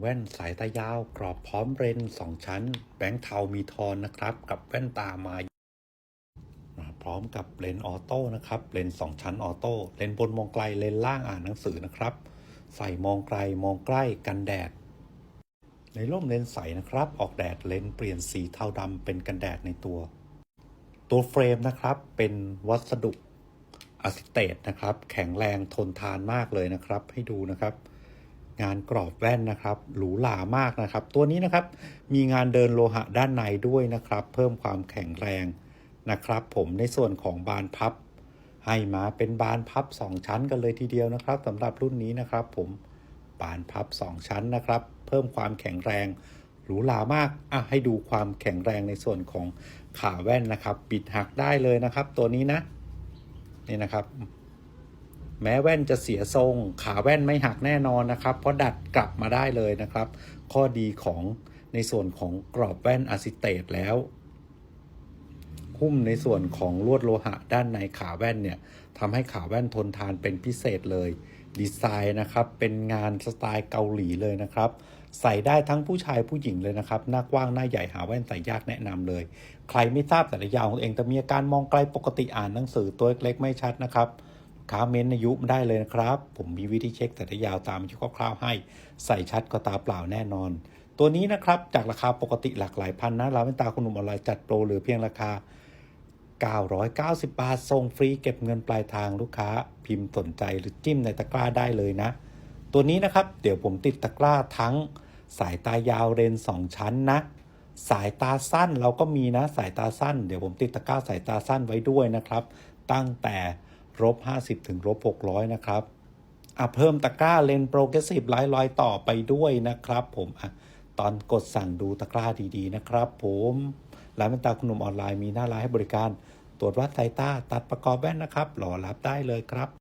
แว่นสายตายาวกรอบพร้อมเลนส์สองชั้น แบงค์เทามีทอนนะครับ กับแว่นตามามาพร้อมกับเลนส์ออโต้นะครับเลนส์สองชั้นออโต้เลนส์บนมองไกลเลนส์ล่างอ่านหนังสือนะครับ ใส่มองไกลมองใกล้กันแดด ในร่มเลนส์ใสนะครับ ออกแดดเลนส์เปลี่ยนสีเทาดำเป็นกันแดดในตัว ตัวเฟรมนะครับเป็นวัสดุอะซิเตตนะครับ แข็งแรงทนทานมากเลยนะครับ ให้ดูนะครับ งานกรอบแว่นนะครับ หรูหรามากนะครับ ตัวนี้นะครับมีงานเดินโลหะด้านในด้วยนะครับ เพิ่มความแข็งแรงนะครับ ผมในส่วนของบานพับ ให้มาเป็นบานพับ 2 ชั้นกันเลยทีเดียวนะครับสำหรับรุ่นนี้นะครับ ผมบานพับ 2 ชั้นนะครับ เพิ่มความแข็งแรงหรูหรามากอะให้ดูความแข็งแรงในส่วนของขาแว่นนะครับ ปิดหักได้เลยนะครับ ตัวนี้นะนี่นะครับ แม้แว่นจะเสียทรง ขาแว่นไม่หักแน่นอนนะครับ เพราะดัดกลับมาได้เลยนะครับ ข้อดีของในส่วนของกรอบแว่นอะซิเตตแล้ว หุ้มในส่วนของลวดโลหะด้านในขาแว่นเนี่ยทำให้ขาแว่นทนทานเป็นพิเศษเลย ดีไซน์นะครับ เป็นงานสไตล์เกาหลีเลยนะครับ ใส่ได้ทั้งผู้ชายผู้หญิงเลยนะครับ หน้ากว้างหน้าใหญ่หาแว่นใส่ยากแนะนำเลย ใครไม่ทราบแต่ละยาวของตัวเองแต่มีอาการมองไกลปกติอ่านหนังสือตัวเล็กไม่ชัดนะครับ ค้าเม้นอายุได้เลยนะครับ ผมมีวิธีเช็คแต่ละยาวตามอายุคร่าวๆให้ ใส่ชัดก็ตาเปล่าแน่นอน ตัวนี้นะครับจากราคาปกติหลากหลายพันนะร้านแว่นตาคุณหนุ่มออนไลน์จัดโปรเหลือเพียงราคา 990 บาทส่งฟรีเก็บเงินปลายทางลูกค้า พิมพ์สนใจหรือจิ้มในตะกร้าได้เลยนะ ตัวนี้นะครับเดี๋ยวผมติดตะกร้าทั้งสายตายาวเลนส์สองชั้นนะสายตาสั้นเราก็มีนะสายตาสั้น เดี๋ยวผมติดตะกร้าสายตาสั้นไว้ด้วยนะครับ ตั้งแต่ ลบ50 ถึงลบ600 นะครับอะเพิ่มตะกร้าเลนโปรเกรสซีฟไลท์ลอยต่อไปด้วยนะครับ ผมอะตอนกดสั่งดูตะกร้าดีๆ นะครับ ผมร้านแว่นตาคุณหนุ่มออนไลน์มีหน้าร้านให้บริการ ตรวจวัดสายตาตัดประกอบแว่นนะครับหล่อรับได้เลยครับ